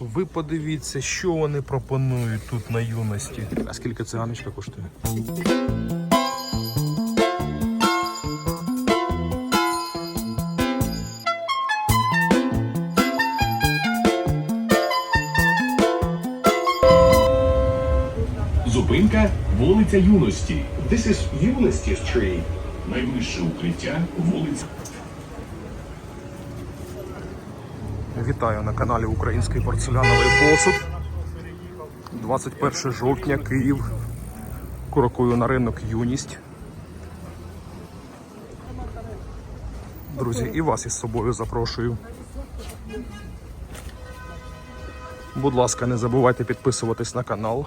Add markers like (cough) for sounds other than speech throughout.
Ви подивіться, що вони пропонують тут на юності. А скільки циганочка коштує? Зупинка вулиця Юності. This is Ulysses Tree. Найближче укриття вулиця. Вітаю на каналі Український порцеляновий посуд. 21 жовтня, Київ. Крокую на ринок Юність. Друзі, і вас із собою запрошую. Будь ласка, не забувайте підписуватись на канал,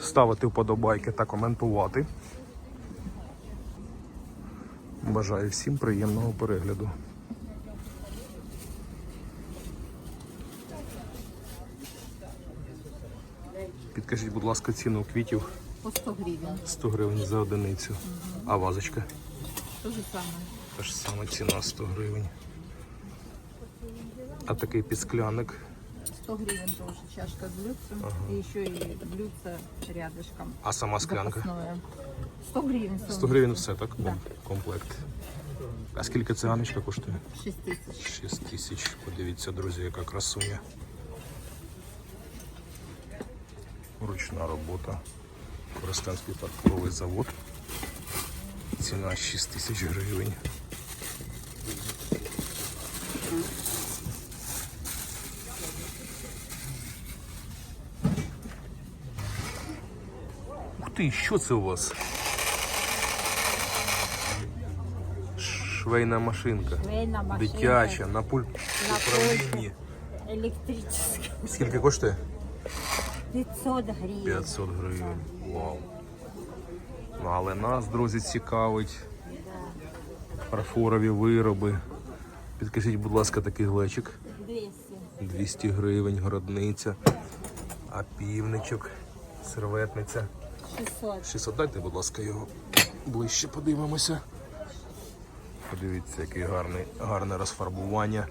ставити вподобайки та коментувати. Бажаю всім приємного перегляду. Підкажіть, будь ласка, ціну квітів По 100 гривен. 100 гривень за одиницю. А вазочка? То же самое. Та ж сама ціна 100 гривень. А такий підскляник 100 гривен тоже чашка с блюдцем. И еще и блюдце рядышком. А сама склянка? Запасное. 100 гривен. 100 гривень все, так? Да. Комплект. А скільки циганочка коштує? 6 тысяч. 6 тисяч. Подивіться, друзі, яка красуня. Ручна робота. Коростенський фарфоровий завод. Ціна 6 тисяч гривень. Ух ти, що це у вас? Швейна машинка. Швейна машина. Дитяча, на пульт На управлінні. Електрична. Скільки коштує? 500 гривень. 500 гривень. Вау. Ну, але нас, друзі, цікавить. Фарфорові вироби. Підкажіть, будь ласка, такий глечик. 200. 200 гривень, городниця. А півничок, серветниця. 600. 600, дайте, будь ласка, його ближче подивимося. Подивіться, який гарний, гарне розфарбування.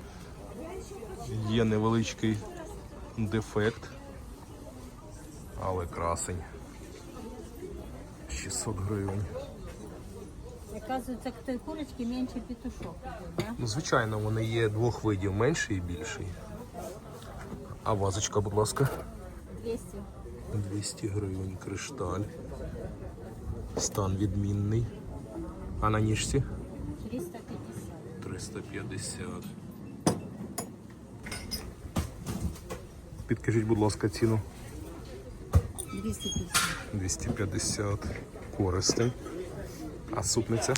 Є невеличкий дефект, але красень. 600 гривень. Оказывается, к той курочке меньше петушок да? Ну, звичайно, вони є двох видів, менший і більший. А вазочка, будь ласка. 200. 200 гривень, кришталь. Стан відмінний. А на ніжці? 350. 350. Підкажіть, будь ласка, ціну 250. 250 користень. А супниця?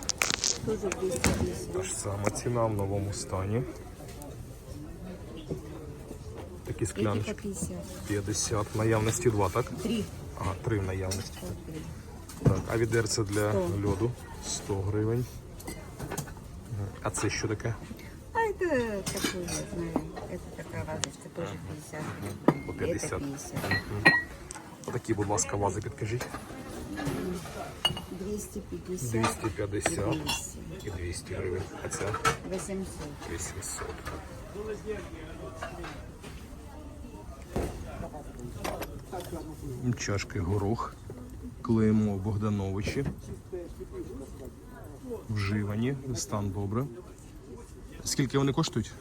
Тоже 250. Та ж сама ціна в новому стані. Такі Эти по скляночки 50. 50. В наявності два, так? 3. Ага, три в наявності. Так, а відерце для льоду 100 гривень. Мгм. А це що таке? А это такой, я знаю. Это такая вазочка, тоже 50 гривен. По И 50. Это 50. Отакі, будь ласка, вази підкажіть. 250. 250 і 200 гривень. А це 800. 800. Чашки горох. Клеїмо Богдановичі. Вживані. Стан добре. Скільки вони коштують?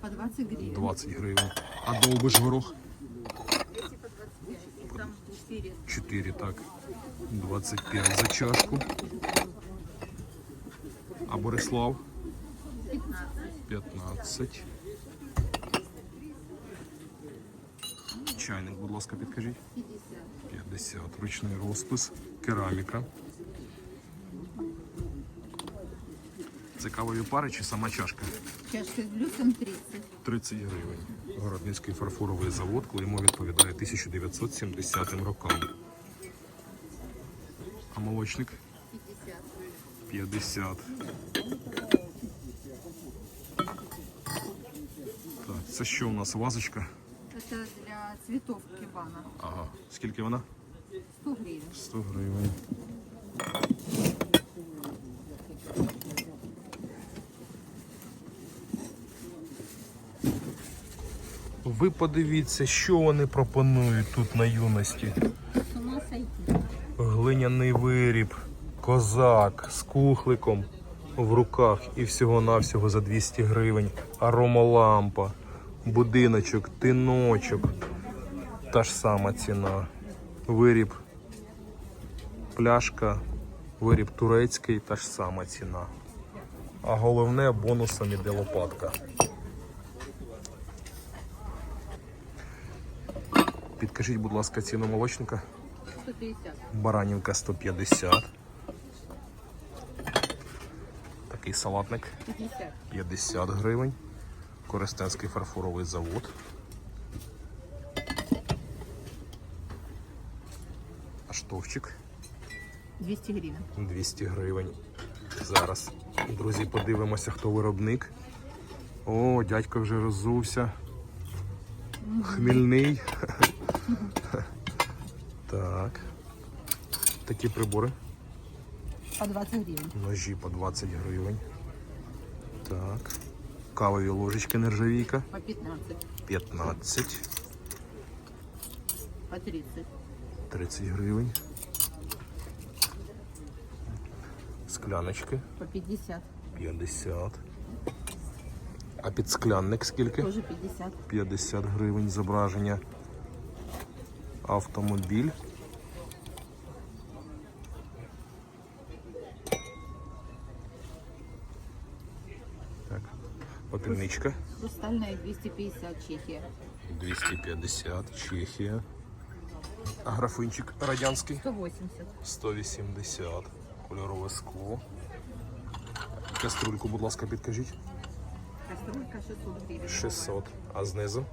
По 20 гривен. 20 гривень. А довбиш горох? Там 4. 4, так. 25 за чашку. А Борислав? 15. Чайник, будь ласка, підкажіть. 50. Ручний розпис. Кераміка. Це кавові пари чи сама чашка? Чашка с блюдцем 30. 30 гривень. Городницький фарфоровий завод, клеймо відповідає 1970 рокам. А молочник 50. 50. Так, це що у нас вазочка? Это для цветов кивана. Ага. Скільки вона? 100 гривен. 100 гривень. Ви подивіться, що вони пропонують тут на юності. Глиняний виріб, козак з кухликом в руках і всього-навсього за 200 гривень. Аромалампа, будиночок, тиночок. Та ж сама ціна. Виріб, пляшка, виріб турецький, та ж сама ціна. А головне бонусом іде лопатка. Підкажіть, будь ласка, ціну молочника. 150. Баранівка 150. Такий салатник 50. 50 гривень. Коростенський фарфоровий завод. Аштовчик 200 гривен. 200 гривень. Зараз, друзі, подивимося, хто виробник. О, дядько вже роззувся. Хмільний. (laughs) Так. Такі прибори. По 20 гривен. Ножі по 20 гривень. Так. Кавові ложечки нержавійка По 15. 15, По 30. 30 гривень. Скляночки По 50. 50. А підсклянник скільки? Тоже 50. 50 гривень зображення. Автомобіль. Так. Попільничка. Хрустальная 250 Чехия. 250 Чехія. А графинчик радянський 180. 180. Кольорове скло. Каструльку, будь ласка, підкажіть. Кастрюлька 600 гривен. 600. А знизу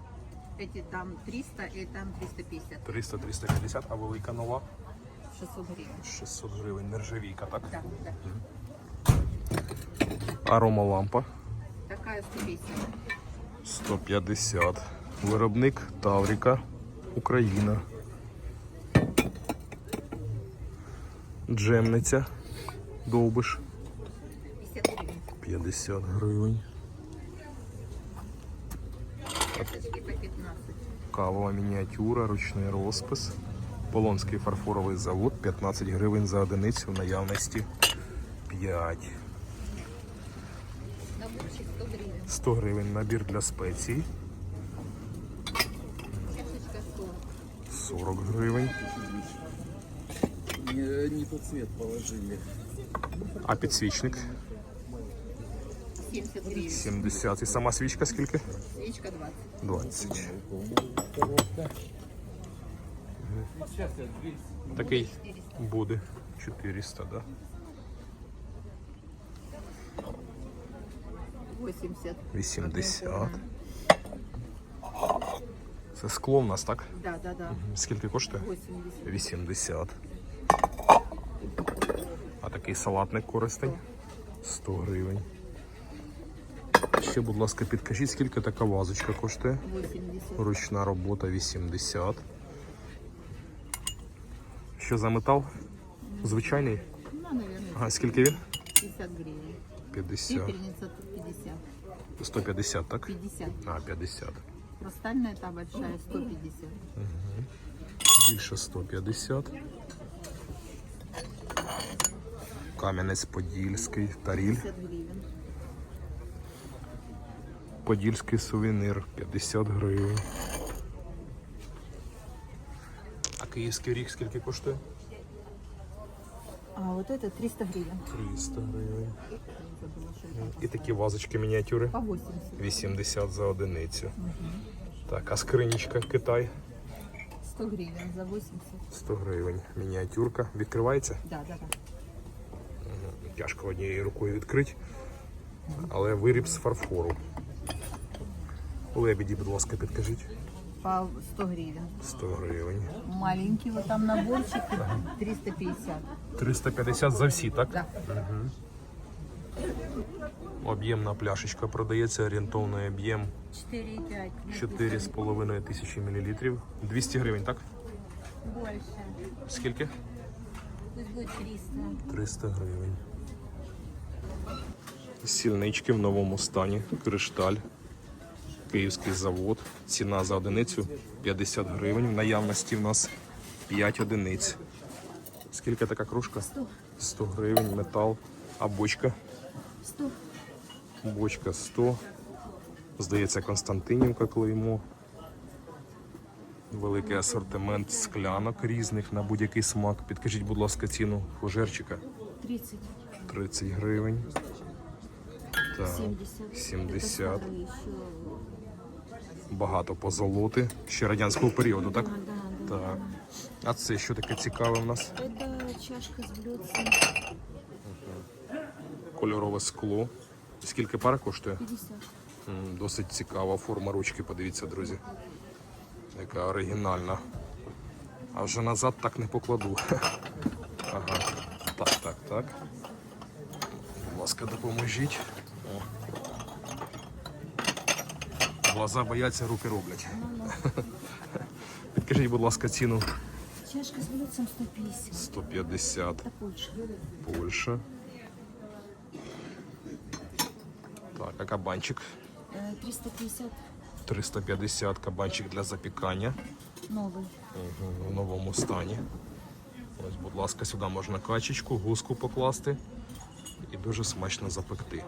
Эти там 300 и там 350. 300-350, а велика нова 600 гривен. 600 гривень. Нержавійка, так? Да, да. Арома лампа Такая 150. 150. Виробник Тавріка, Україна. Джемниця. Довбиш 50 гривен. 50 гривень. Чашечки по 15. Кавова мініатюра, ручний розпис. Полонський фарфоровий завод 15 гривень за одиницю в наявності 5. Наборчик 100 гривен. 100 гривень набір для спецій. Чашечка 100. 40 гривень. Не, не тот цвет положили. А підсвічник 70 гривен. 70. І сама свічка скільки? Свечка 20. 20. Такий буде 400, да? 80. 80. Це скло в нас, так? Да, да, да. Скільки коштує? 80. 80. А такий салатник користень 100 гривень. Ще, будь ласка, підкажіть, скільки така вазочка коштує? 80. Ручна робота 80. Що за метал? Звичайний? Ну, наверное, Ага, скільки він? 50 гривен. 50. Пепельница 50. 150, так? 50. А, 50. Хрустальная та большая 150. Більше 150. Кам'янець Подільський, таріль. 50 гривен Подільський сувенир 50 гривень. А київський ріг скільки коштує? А вот это 300 гривен. 300 гривень. Забыла, что это. І такі вазочки мініатюри По 80. 80 за одиницю. Так, а скринічка Китай 100 гривен за 80. 100 гривень. Мініатюрка. Відкривається? Да, да, да. Тяжко однією рукою відкрити. Але виріб з фарфору. Лебеді, будь ласка, підкажіть. По 100 гривен. 100 гривень. Маленький вот там наборчик 350. 350 за всі, так? Да. Об'ємна пляшечка продається, орієнтовний об'єм 4,5. 4,5 тисячі мл. 200 гривень, так? Больше. Скільки? Пусть будет 300. 300 гривень. Сільнички в новому стані. Кришталь. Київський завод. Ціна за одиницю 50 гривень. В наявності в нас 5 одиниць. Скільки така кружка? 100. 100 гривень, метал. А бочка? 100. Бочка 100. Здається, Константинівка клеймо. Великий асортимент склянок різних на будь-який смак. Підкажіть, будь ласка, ціну фужерчика. 30. 30 гривень. Так, 70. 70 Это старые еще. Багато позолоти. Ще радянського періоду, так? Да, да, да. Так. А це що таке цікаве в нас? Это чашка с блюдцем. Кольорове скло. Скільки пара коштує? 50. М, Досить цікава форма ручки, подивіться, друзі. Яка оригінальна. А вже назад так не покладу. (laughs) Ага. Так, так, так. Будь ласка, допоможіть. Глаза бояться, руки роблять. (laughs) Підкажіть, будь ласка, ціну Чашка с блюдцем 150. 150 Это Польша. Польща. Так, а кабанчик? Э, 350. 350 кабанчик для запікання. Новый. Угу, в новому стані. Ось, будь ласка, сюди можна качечку, гуску покласти і дуже смачно запекти.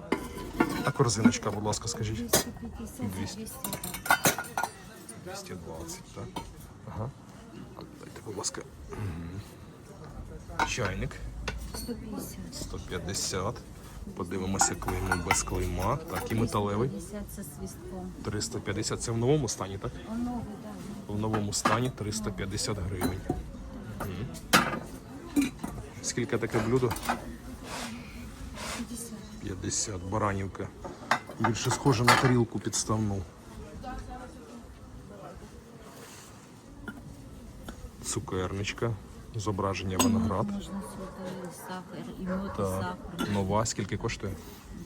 А корзиночка, будь ласка, скажіть. 250 200. 200. 220, так? Ага. Дайте, будь ласка. Чайник 150. 150. Подивимося клеймо без клейма. Так, і металевий 350 со свистком. 350. Це в новому стані, так? В новому стані 350 гривень. Мгм. Скільки таке блюдо? 50. 50 баранівка. Більше схоже на тарілку підставну. Цукерничка. Зображення виноград. Сахар, сахар. Нова. Скільки коштує?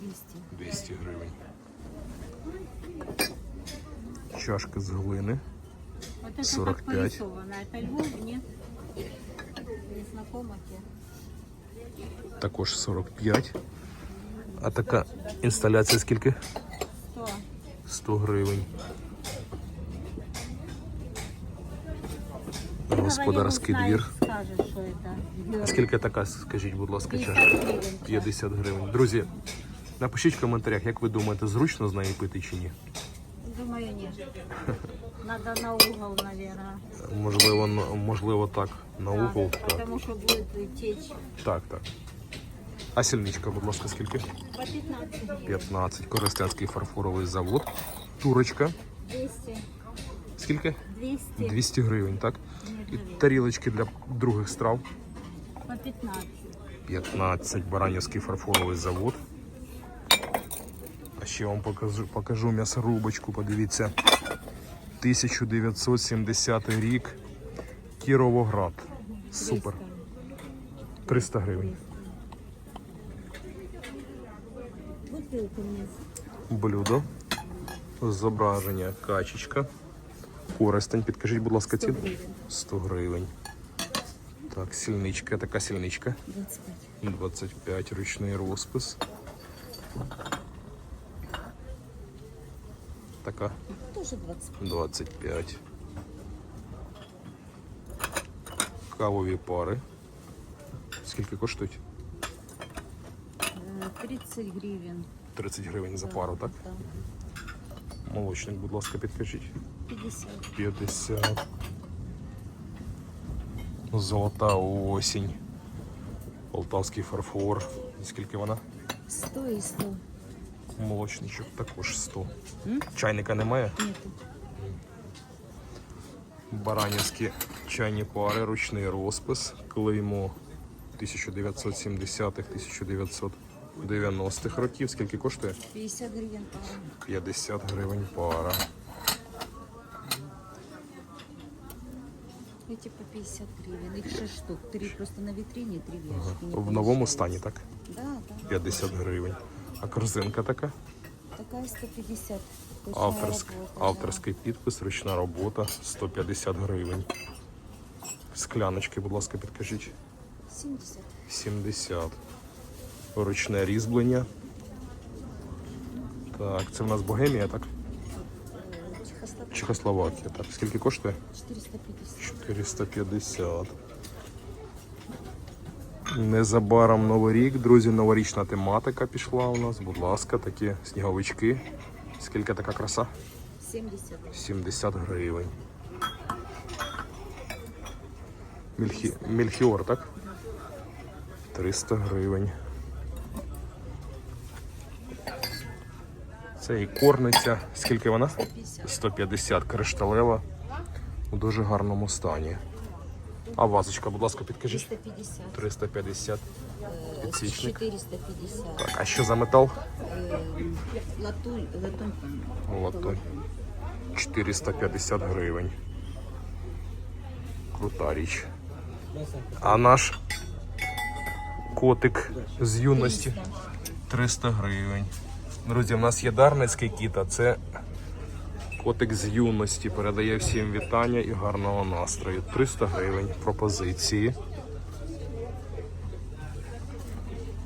200. 200 гривень. Чашка з глини. Вот это 45. как порисовано. Это Львов, нет? Не тебе? Також 45. А така інсталяція скільки? 100. 100 гривень. Господарський двір. А скільки така, скажіть, будь ласка, 50 чашка? 50 гривень. Друзі, напишіть в коментарях, як ви думаєте, зручно з неї пити чи ні? Думаю, нет. (laughs) Надо на угол, наверное. Можливо, можливо так, на угол. Так, Потому что будет течь. так. так. А сільничка, будь ласка, скільки? По 15 15. Коростенський фарфоровий завод. Турочка. 200. Скільки? 200. 200 гривень, так? І тарілочки для других страв. По 15. 15. Баранівський фарфоровий завод. А ще вам покажу, покажу м'ясорубочку, подивіться. 1970 рік. Кіровоград. Супер. 300 гривень. Блюдо. Зображення качечка. Коростень. Підкажіть, будь ласка, ціну. 100 гривень. Так, сільничка. Така сільничка. 25. 25 ручний розпис. Така Тоже 25. 25. Кавові пари. Скільки коштують? Э, 30 гривен. 30 гривень за пару, так? Да. Молочник, будь ласка, підкажіть. 50. 50. Золота осінь. Полтавський фарфор. Скільки вона? 100 и 100. Молочничок також 100. Чайника немає? Нету. Баранівські чайні пари, ручний розпис, клеймо 1970-1990-х років. Скільки коштує? 50 гривен пара. 50 гривень пара. Эти по 50 гривен. Их 6 штук. Три просто на витрине, три в ящике. не В новому стані, так? Да, да. 50 гривень. А корзинка така? Такая 150. Ручная Авторський, работа, да. авторський підпис, ручна робота 150 гривень. Скляночки, будь ласка, підкажіть. 70. 70. Ручне різьблення. Так, це в нас богемія, так? Чехословакія. Так, скільки коштує? 450. 450. Незабаром Новий рік, друзі, новорічна тематика пішла у нас. Будь ласка, такі сніговички. Скільки така краса? 70. 70 гривень. Мільхі... Мільхіор, так? 300 гривень. Це і корниця. Скільки вона? 150 кришталева у дуже гарному стані. А вазочка, будь ласка, підкажіть. 350. 350. Э, Підсвічник. 450. Так, а що за метал? Латунь, латунь. Латунь. 450 гривень. Крута річ. А наш котик з юності 300 гривень. Друзі, в нас є Дарницький кіт, а це котик з юності. Передає всім вітання і гарного настрою. 300 гривень пропозиції.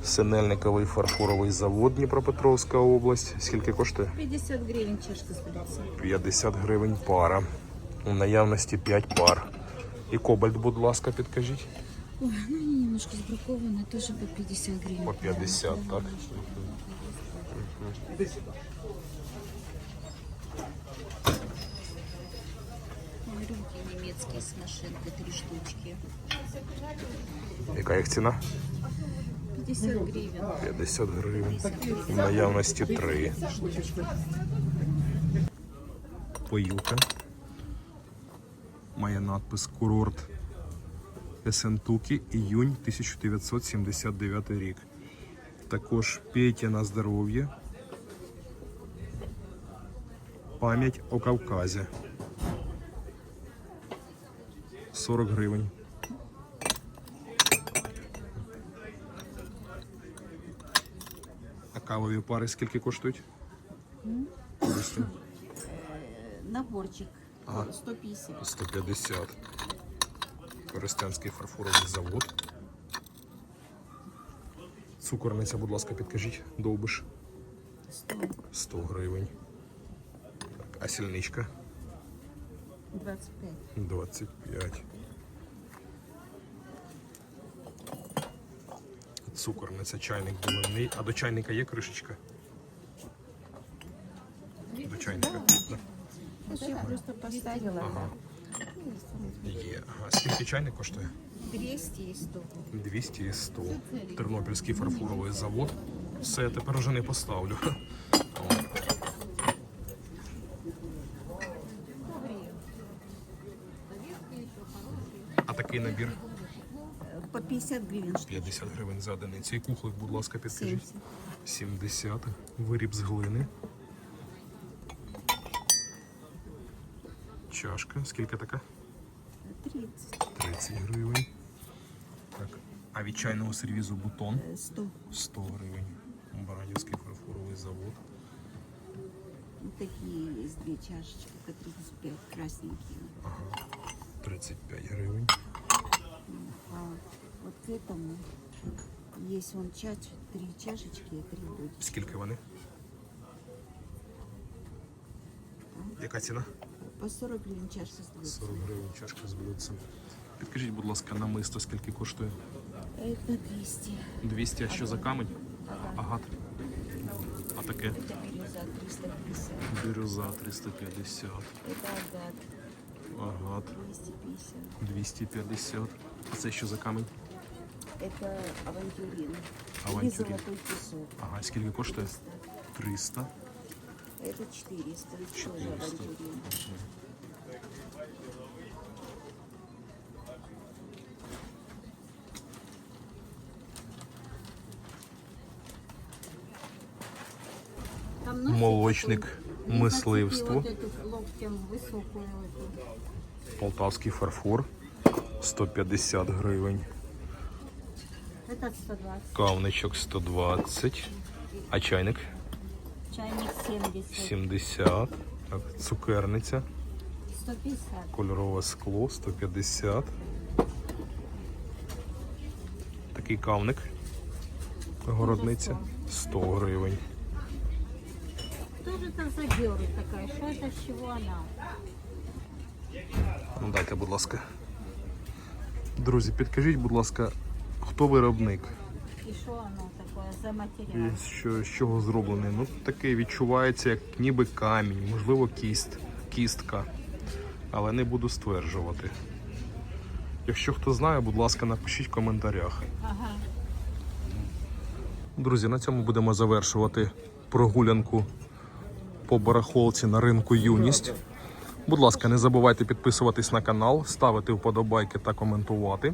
Синельниковий фарфоровий завод Дніпропетровська область. Скільки коштує? 50 гривен чашка с 50 гривень пара. У наявності 5 пар. І кобальт, будь ласка, підкажіть. Ой, ну немножко сбракованы, тоже по 50 гривен. По 50, так. Рюмки немецкие с машинкой, три штучки. Яка їх ціна? 50 гривен. 50 гривень. У наявності 3. Поюка. Має надпис Курорт Есентуки, іюнь 1979 рік. Також пейте на здоров'я. Пам'ять о Кавказі. 40 гривень. А кавові пари скільки коштують? 200. Наборчик. Ага. 150. 150. Коростянський фарфоровий завод. Цукорниця, будь ласка, підкажіть. Довбиш. 100. 100 гривень. А сільничка 25. 25. Цукорниця, чайник доливний. А до чайника є кришечка? До чайника. Да. Я просто поставила. Ага. Є. Ага. Скільки чайник коштує? 200 и 100. 200 і 100. Тернопільський фарфоровий завод. Все, я тепер вже не поставлю. О. А такий набір По 50 гривен. 50 гривень за одиницю. І кухлик, будь ласка, підкажіть. 70. Виріб з глини. Чашка. Скільки така? 30. 30 гривень. Так. А від чайного сервізу бутон. э, 100. 100 гривень. Баранівський фарфоровий завод. Вот такие есть две чашечки по 35. Красненькие. 35 гривень. А вот к этому есть вон чаш, три чашечки и три будет. Скільки вони? Яка ціна? По 40 гривен чашка с блюдцем. 40 гривень чашка з блюдцем. Підкажіть, будь ласка, намисто скільки коштує? Это 200. 200, а що за камень? Агат. А таке? Это бирюза 350. Бірюза 350. Это агат Агат 250. 250. А це що за камень? Это авантюрин. Авантюрин. Или золотой песок. Ага, скільки коштує? 300. Это 400. Это тоже 400. авантюрин. Там носик Молочник, такой. мисливство. Вот эту локтем высокую эту. Полтавський фарфор 150 гривень. Это 120. Кавничок 120. А чайник Чайник 70. 70. Так, цукерниця. 150. Кольорове скло 150. Такий кавник. Городниця 100 гривень. Что же это за дёры такая? Что это, с чего она? Ну, дайте, будь ласка. Друзі, підкажіть, будь ласка, хто виробник? И что оно такое за материал? І що, з чого зроблений? Ну, такий відчувається, як ніби камінь, можливо, кіст, кістка. Але не буду стверджувати. Якщо хто знає, будь ласка, напишіть в коментарях. Ага. Друзі, на цьому будемо завершувати прогулянку по барахолці на ринку Юність. Будь ласка, не забувайте підписуватись на канал, ставити вподобайки та коментувати.